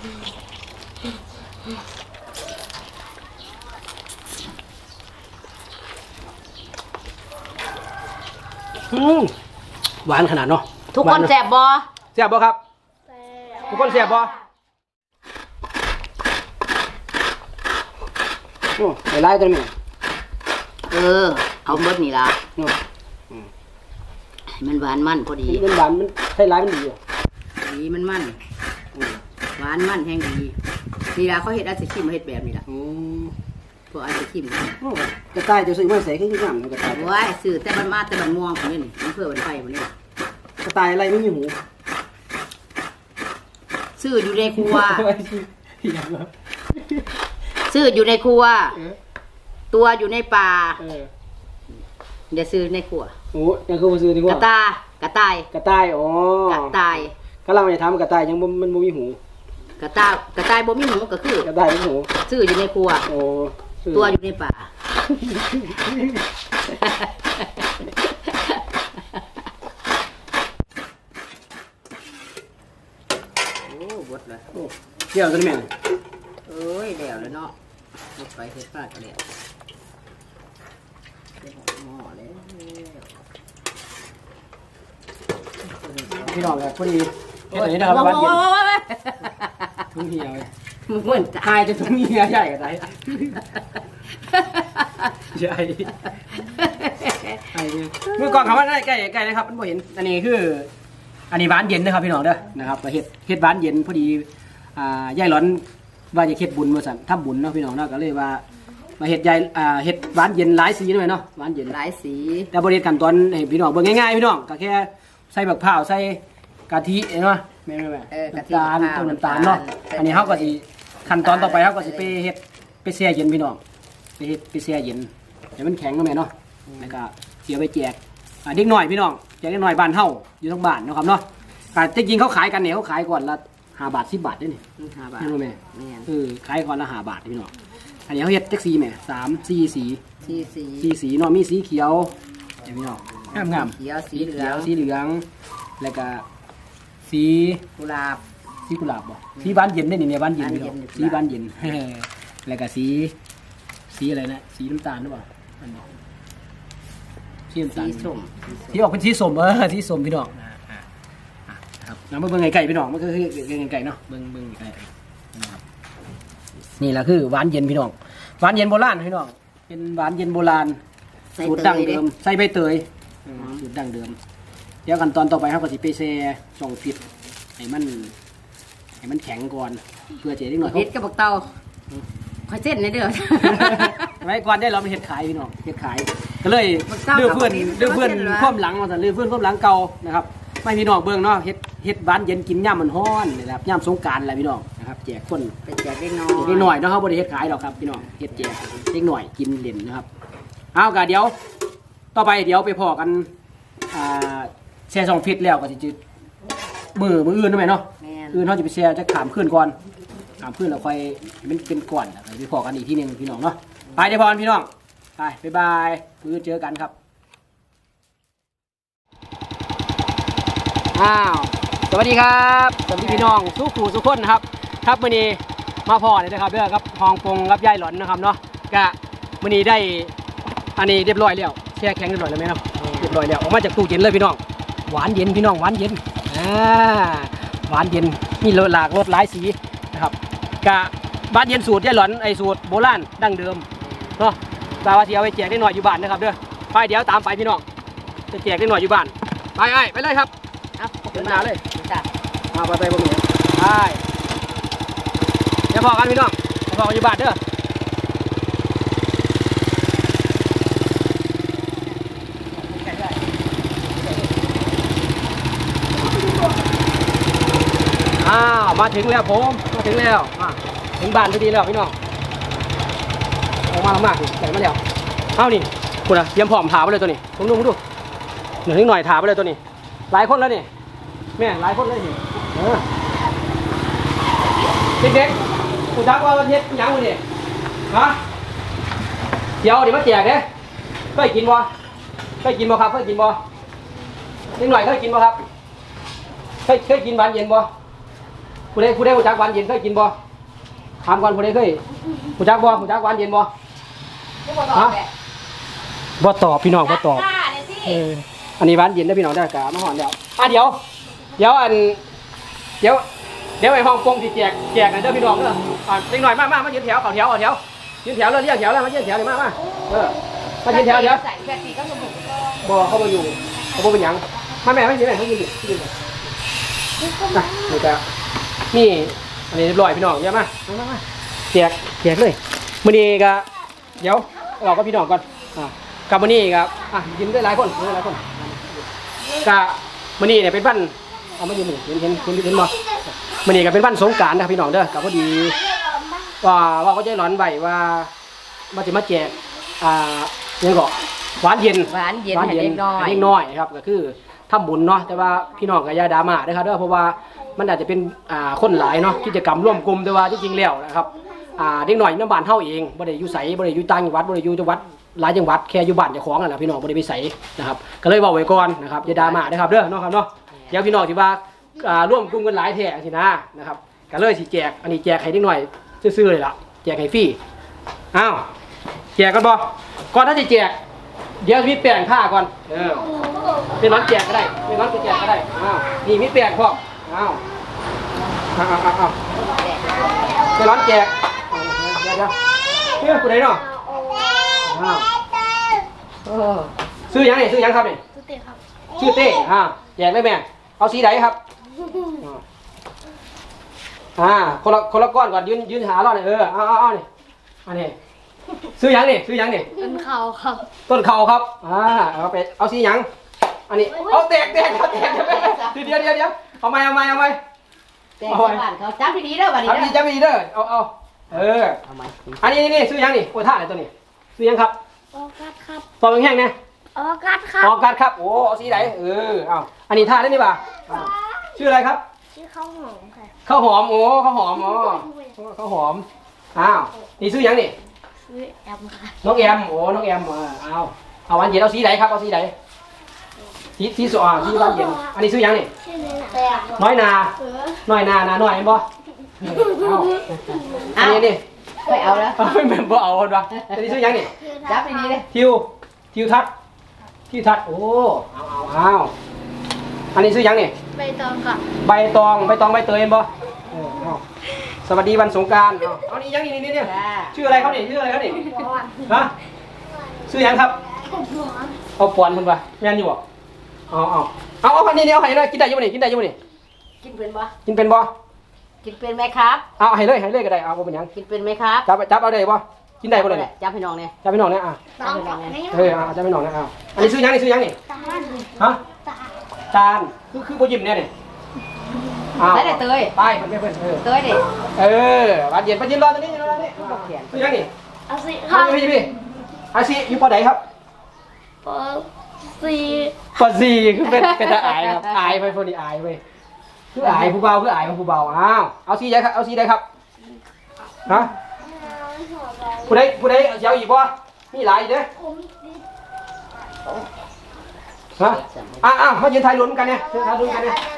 อืมหวานขนาดเนาะทุกหควานเอะแสบบ่แซ่บบ่ครับ ทุกคนแซ่บบ่โอ้ไปไล่ตัวนี้เออ เอาเบิดนี่ล่ะโอ้ให้มันหวานมันพอดีมันหวานมันใช่ไล่มันดีอยู่ดีมันมันอืม หวานมันแห้งดีนี่ล่ะเขาเฮ็ดอาจสิคิมเฮ็ดแบบนี้ล่ะอืมพวกอาจสิคิมโอ้กระต่ายจะซื้อมาใส่ขึ้นงามกระต่ายโอ้ยซื้อแต่มันมาแต่มันม่วงคนนี้นี่มันเพื่อมันไฟคนนี้กระต่ายอะไรไม่มีหูซื้ออยู่ในครัวอย่างละซื้ออยู่ในครัวเออตัวอยู่ในป่าเออเดี๋ยวซื้อในครัวโอ้ยังคือมาซื้อดีกกว่าระตากระต่ายกระต่ายอ๋อกระต่ายกำลังจะทำกระต่ายยังบ่มันบ่มีหู กระตายกระต่ายบ่มีหมูก็คือกระต่ายมีหูซื้ออยู่ในครัวโอ้ซื้อตัวอยู่ในป่าโอ้บดเลยโอ้เกี่ยวตัวนี้แม่นเอ้ยแล้วแล้วเนาะรถไฟเฮ็ดฟาดกันแล้วเฮ็ดหม้อแล้วพี่น้องเลยพอดีเฮ็ดอันนี้นะครับบ้านเย็น ถุงเหี่ยวมึงเหมือนหายจะทุ่งเหี่ยวใหญ่กันไรใหญ่ไอ้เนี่ยเมื่อก่อนคำว่าได้ใกล้ใกล้เลยครับมันบ่เห็นอันนี้คือ อันนี้หวานเย็นนะครับพี่น้องเด้อนะครับก็เฮ็ดเฮ็ดหวานเย็นพอดีอ่ายายหลอนว่าจะเฮ็ดบุญมาสั่นทำบุญเนาะพี่น้องเนาะก็เลยว่า มาเฮ็ดยายอ่าเฮ็ดหวานเย็นหลายสีหน่อยเนาะหวานเย็น หลายสีแต่บริเวณขั้นตอนให้พี่น้องเบิ่งง่ายๆพี่น้องก็แค่ใส่บักพร้าวใส่กะทิเนาะ แม่นไหมแม่เออกะทิน้ำตาลมะพร้าวต้มน้ำตาลเนาะน้ำตาลอันนี้เฮาก็สิขั้นตอนต่อไปเฮาก็สิใส่ไปเฮ็ดไปแช่เย็นพี่น้องไปเฮ็ดไปแช่เย็นให้มันแข็งเนาะแม่เนาะแล้วก็เสียไปแจกอ่าเด็กน้อยพี่น้องแจกเด็กน้อยบ้านเฮาอยู่ทั้งบ้านเนาะครับเนาะก็จริงๆเขาขายกันเนี่ยเขาขายก่อนละ5บาท10บาทเด้นี่ห้าบาทเห็นบ่แม่แม่นเออขายก่อนละ5บาทพี่น้องอันนี้เขาเฮ็ดจักสีแม่สามสี่สีสีสีสีสีเนาะมีสีเขียวเห็นไหมเนาะงามงามเขียวสีสีเหเหลืลือองงสีเหลือง แล้วก็ สีกุหลาบ สีกุหลาบบ่สีบานเย็นได้นี่เนี่ยบานเย็นบานนี่เย็เนาะนสีบานเย็น แล้วก็สี สีอะไรนะ สีน้ำตาลหรือเปล่าอันนี้สีน้ำตาสีลส้มสีออกเป็นสีส้มเออสีส้มพี่น้องอ่าอ่าอ่าครับน้ำมาเบิ่งไก่ๆพี่น้องมันก็คือไก่ๆเนาะเบิ่งเบิ่งไก่ๆนะครับนี่แหละคือหวานเย็นพี่น้องหวานเย็นโบราณพี่น้องเป็นหวานเย็นโบราณใส่สูตรเตดั้งยเดิมใส่ใบเตยอืมสูตรดั้งเดิม เดี๋ยวขั้นตอนต่อไปเขาก็สิไปแช่ช่องฟิตให้มันให้มันแข็งก่อนเพื่อจะได้หน่อยเฮ็ดกับบักเตาคอยเส้นในเด้อ ไว้ก่อนได้เราไปเฮ็ดขายพี่น้องเฮ็ดขายก็เลยมันเศร้าเลือกเพื่อนกับเลือกเพื่อนเส้นเหรอความหลังมาสั่นเลือกเพื่อนความหลังเก่านะครับไม่พี่น้องเบิ่งเนาะเฮ็ดเฮ็ดบ้านเย็นกินย่ามมันฮ้อนนะครับย่ามสงกรารอะไรพี่น้องนะครับแจกคนไปแจกเล็กน้อยเด็กหน่อยเนาะเขาบริเฮ็ดขายหรอกครับพี่น้องเฮ็ดแจกเด็กหน่อยกินเล่นนะครับเอากะเดี๋ยว ต่อไปเดี๋ยวไปพอกันอ่า แช่ซองฟิตแล้วก็สิจืดมือมืออื่นนั่นไหมเนาะแม่นอื่นเขาจะไปแช่จะขามขึ้นก่อนขามขึ้นแล้วค่อยให้มันเป็นก่อนแล้วก็ไปพอกันอีกทีหนึงพี่น้องเนาะไปเดี๋ยวพรพี่น้องไปบ๊ายบายมืออนเจอกันครับอ้าวสวัสดีครับสวัสดีพี่น้องสู้ขู่สู้คนนะครับ ครับมื้อนี้มาพอเลยนะครับเด้อครับฮองปงรับยายหลอนนะครับเนาะก็มื้อนี้ได้อันนี้เรียบร้อยแล้วแช่แข็งเรียบร้อยแล้วไหมครับเรียบร้อยแล้วออกมาจากตู้เย็นเลยพี่น้อง หวานเย็นพี่น้องหวานเย็นอ่าหวานเย็นมีหลากรสหลายสีนะครับกะบ้านเย็นสูตรยายหลอนไอสูตรโบราณดั้งเดิมเนาะตาว่าที่เอาไปแจกได้หน่อยอยู่บ้านนะครับเด้อไปเดี๋ยวตามไปพี่น้องจะแจกได้หน่อยอยู่บ้านไปไอ้ไปเลยครับครับเดินหน้าเลยจ้ะมาไปไปบ่มีไปเดี๋ยวพอกันพี่น้องเดี๋ยวพอกันอยู่บ้านเด้ออ้าว มาถึงแล้วผมมาถึงแล้วมาถึงบ้านพอดีแล้วพี่น้องออกมาลำบากใส่มาแล้วเอานี่คุณอะเตรียมพร้อมถาไปเลยตัวนี้ผมดูผมดูหนึ่งนิดหน่อยถาไปเลยตัวนี้ หลายคนแล้วนี่แม่หลายคนเลยสิเออเด็กๆคุณทักว่าวันเฮ็ดยังวันนี้ฮะเดี๋ยวเดี๋ยวมาแจกเด้เคยกินบ่เคยกินบ่ครับเคยกินบ่นิดหน่อยเคยกินบ่ครับเคยเคยกินหวานเย็นบ่ ผู้ใดผู้ใดรู้จักหวานเย็นเคยกินบ่ถามก่อนผู้ใดเคยรู้จักบ่รู้จักหวานเย็นบ่ทุกคนบอกแบบบ่ตอบพี่น้องบ่ตอบกล้าเลยสิเอออันนี้หวานเย็นนะพี่น้องได้อกะมาหอนแล้วอะเดี๋ยว เดี๋ยวอัน เดี๋ยว เดี๋ยวไอ้ห้องปงที่แจกแจกกันเด้อพี่น้องเด้ออะเล็กหน่อยมามามายืนแถวเอาแถวเอาแถวยืนแถวแล้วเรียกแถวแล้วมายืนแถวเลยมามาเออมายืนแถวเดี๋ยวใส่แค่สีก็สมุนบ่เขาบ่อยู่เขาบ่เป็นหยังมาแม่ไม่ยืนแม่เขายืนอยู่ยืนอยู่อะนี่ก็ นี่อันนี้เรียบร้อยพี่น้องเดี๋ยวมามามามาแจกแจกเลยมื้อนี้ก็เดี๋ยวเราก็พี่น้องก่อนอะกับมื้อนี้ก็อะยืนได้หลายคนยืนได้หลายคนกะมื้อนี้เนี่ยเป็นวันเอามาอยู่นี่เห็นเห็นเห็นเห็นบ่มื้อนี้ก็เป็นวันสงกรานต์นะครับพี่น้องเด้อก็พอดีว่าว่าเขาใจร้อนไว้ว่ามาสิมาแจกอ่าหยังก็หวานเย็นหวานเย็นให้เด็กน้อยให้เด็กน้อยครับก็คือ ทำบุญเนาะแต่ว่าพี่น้องก็อย่าดามาเด้ครับเด้อเพราะว่ามันอาจจะเป็นอ่าคนหลายเนาะกิจกรรมร่วมกลุ่มแต่ว่าจริงๆแล้วนะครับอ่าเด็กน้อยน้ำบานเฮาเองบ่ได้อยู่ไสบ่ได้อยู่ต่างจังหวัดบ่ได้อยู่จังหวัดหลายจังหวัดแค่อยู่บ้านเจ้าของนั่นแหละพี่น้องบ่ได้ไปไสนะครับก็เลยเว้าไว้ก่อนนะครับยาดามาเด้ครับเด้อเนาะครับเนาะเดี๋ยวพี่น้องที่ว่าอ่าร่วมกลุ่มกันหลายแท้สินะนะครับก็เลยสิแจกอันนี้แจกให้เด็กน้อยซื่อๆเลยล่ะแจกให้ฟรีอ้าวแจกกันบ่ก่อนถ้าจะแจก เดี๋ยวมีแปลงผ้าก่อน เออเป็นร้อนแจกก็ได้เป็นร้อนแจกก็ได้อ้าวนี่มีแปลงพ่ออ้าวอ้าวอ้าวอ้าวอ้าวเป็นร้อนแจกเดี๋ยวเดี๋ยวเฮ้ยผู้ใดเนาะอ้าวเออซื้อยังนี่ซื้อยังครับนี่ตุ๊เตะครับชื่อเต้อ่าแจกได้ไหมเอาสีไหนครับอ่าคนละคนละก้อนก่อนยืนยืนหาเราเนี่ยเออเอาเอาเอานี่อันนี้ ซื้อยังนี่ซื้อยังนี่เป็นเขาครับต้นเขาครับอ่าเอาไปเอาสีหยังอันนี้เอาแตกแตกครับแตกเดี๋ยวเดี๋ยวเดี๋ยวเดี๋ยวเอาไหมเอาไหมเอาไหมแต่ชาวบ้านเขาจับดีๆเด้อวันนี้ทำดีเด้อจะมีเด้อเอาเอาเออทำไมอันนี้นี่นี่ซื้อหยังนี่โอ้ท่าอะไรตัวนี้ซื้อหยังครับออกัสครับตอนแห้งๆเนี่ยออกัสครับออกกัดครับโอ้เอาสีไหนเออเอาอันนี้ท่าได้นี่ป่ะอ่าชื่ออะไรครับชื่อข้าวหอมค่ะข้าวหอมโอ้ข้าวหอมอ๋อข้าวหอมอ้าวนี่ซื้อหยังนี่ ชื่อแอมค่ะ น้องแอมโอ้น้องแอมเออเอาเอาวันเย็นเอาสีไหนครับเอาสีไหนสีสีสว่างสีวันเย็นอันนี้ซื้อหยังนี่ชื่อเนยแต่น้อยนาเออน้อยนานาน้อยเห็นบ่เอาอันนี้นี่ไม่เอาแล้วเอาไม่เป็นบ่เอาคนวะอันนี้ชื่อหยังนี่ชื่อจับดีๆเลยทิวทิวทัศน์ทิวทัศน์โอ้เอาเอาเอาอันนี้ชื่อหยังนี่ ใบตองกับใบตองใบตองใบเตยเห็นบ่เออเอา สวัสดีวันสงกรารเอาเอานี่ยังนี่นี่นี่จ้าชื่ออะไรครับนี่ชื่ออะไรครับนี่หวานฮะชื่อหยังครับหวานเอาปอนมันปะแม่นอยู่บ่เอาเอาเอาเอาอันนี้นี่เอาให้เลยกินได้อยู่บ่นี่กินได้อยู่บ่นี่กินเป็นปะกินเป็นบ่กินเป็นไหมครับ เอาให้เลยให้เลยก็ได้เอาบ่เป็นหยังกินเป็นไหมครับจับจับเอาได้บ่กินได้บ่เลยนี่จับให้น้องเนี่ยจับไปหน่องเนี่ยอะตองกับนี่เอออะจับไปหน่องเนี่ยอะอันนี้ซื้อยังนี่ซื้อยังนี่ตาฮะตาจานคือคือโบยิมเนี่ยนี่อ้าว ใส่แต่เตยไปเพื่อนเพื่อนเออเตยดิเออบัดเย็นบัดเย็นรอตรงนี้รอตรงนี้ซื้อยังนี่เอาสิคเอารับพี่พี่พี่อาซีอยู่ปอไหนครับปอสี่ปอซีคือเป็นเป็นตาอายครับอายไปพอดีอายไปคืออายผู้เบาคืออายของผู้เบาอ้าวเอาซีใดครับเอาซีใดครับฮะผู้ใดผู้ใดเอาอีกบ่มีหลายอยู่เด้อผมดิฮะอะอะมายืนถ่ายรูปกันเนี่ยยืนถ่ายรูปกันเนี่ยเลยแต่เครื่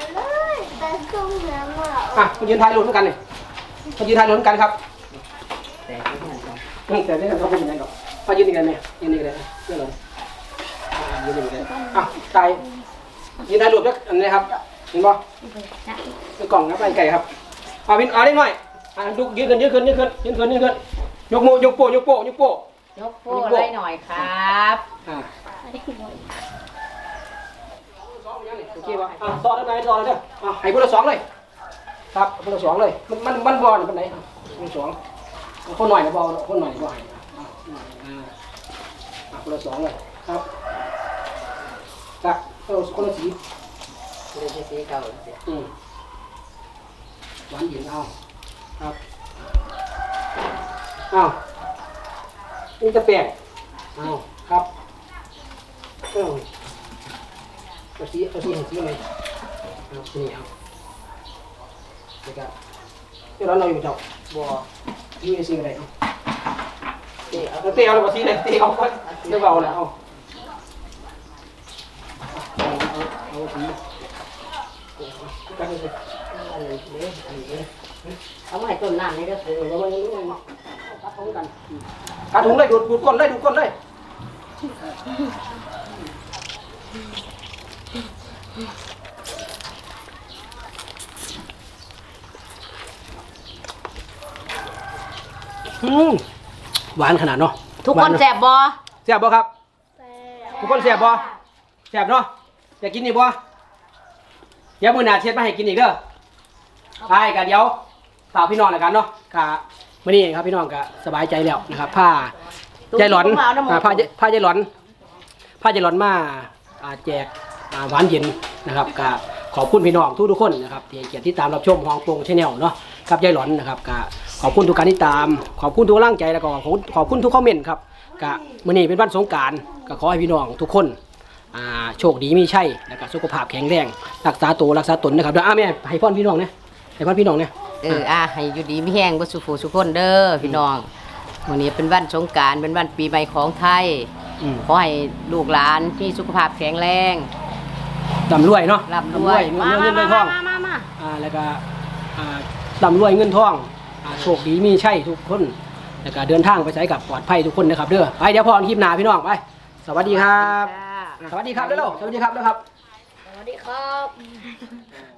องน้ำอะอะมายืนถ่ายรูปกันเนี่ยมายืนถ่ายรูปกันครับแต่ไม่เหมือนกันอืมแต่นี่เราเป็นยังไงก่อนมายืนนี่กันเนี่ยยืนนี่กันเลยเรื่องอะไรอะยืนนี่กันเลยอะตายยืนถ่ายรูปแล้วอันนี้ครับเห็นป่ะเป็นกล่องนะไปไก่ครับเอาพินเอาได้หน่อยอะดูยืนขึ้นยืนขึ้นยืนขึ้นยืนขึ้นยืนขึ้นยกโมยกโปยกโปยกโปยกโป้ไล่หน่อยครับอะ โอเคป่ะอะซอได้ไหมซอเลยเด้ออะให้พวกเราสองเลย ครับพวกเราสองเลย มันมันมันบอลเป็นไหนอะพวกเราสองคนหน่อยนะบอลคนหน่อยบอลอะอะคนละสองเลยครับครับเอาคนละสีเดี๋ยวจะสีเก่าสีอืมหวานเย็นเอาครับเอานี่จะแปลกเอาครับเอา เอาสีเอาสีเห็นสีอะไรเอาสีนี้เอาเดี๋ยวก็เดี๋ยวเราเราอยู่เจ้าบัวนี่สีอะไรเอาเตะเอาเตะเอาหรือว่าสีไหนเตะเอาก็เดี๋ยวเอาแล้วเอาเอาเอาเอาสีกันเลยอเด้ออันนี้เด้อเอามาให้ต้นน้ำนี่เด้อปูแล้ววันนี้มันกัดถุงกันกัดถุงเลยดูดดูดก้นเลยดูดก้นเลย อืมหวานขนาดเนาะทุกหควานเาะแซ่บบ่แซ่บบ่ครับแต่ทุกคนแซ่บบ่แซ่บเนาะอยากกินอีกบ่เดี๋ยวมื้อหน้าเช็ดมาให้กินอีกเด้อไปกันเดี๋ยวฝากพี่น้องแล้วกันเนาะค่ะมื้อนี้ครับพี่น้องก็สบายใจแล้วนะครับผ้ายายหลอนอ่าผ้ายายผ้ายายหลอนผ้ายายหลอนมาอ่าแจกอ่าหวานเย็นนะครับก็ขอบคุณพี่น้องทุกทุกๆคนนะครับที่ให้เกียรติที่ตามรับชมฮองโปงชาแนลเนาะกับยายหลอนนะครับก็ ขอบคุณทุกการที่ตาม ขอบคุณทุกกำลังใจแล้วก็ขอบคุณขอบคุณทุกคอมเมนต์ครับก็มื้อนี้เป็นวันสงกรารก็ขอให้พี่น้องทุกคนอ่าโชคดีมีชัยแล้วก็สุขภาพแข็งแรงรักษาตัวรักษาตนนะครับแล้วอ่าแม่ให้พ่อนพี่น้องเนี่ยให้พ่อนพี่น้องเนี่ย เอออะให้อยู่ดีมีแห้งบ่สุขสุขคนเด้อพี่น้องวันนี้เป็นวันสงกรารเป็นวันปีใหม่ของไทยอืม ขอให้ลูกหลานมีสุขภาพแข็งแรงร่ำรวยเนาะร่ำรวยเงินเงินเงินทองมามามาอ่าแล้วก็อ่าร่ำรวยเงินทองอ่า โชคดีมีชัยทุกคนแล้วก็เดินทางไปใช้กับปลอดภัยทุกคนนะครับเด้อไปเดี๋ยวพอกันคลิปหน้าพี่น้องไปสวัสดีครับจ้าสวัสดีครับเร็วๆสวัสดีครับเร็วครับ สวัสดีครับ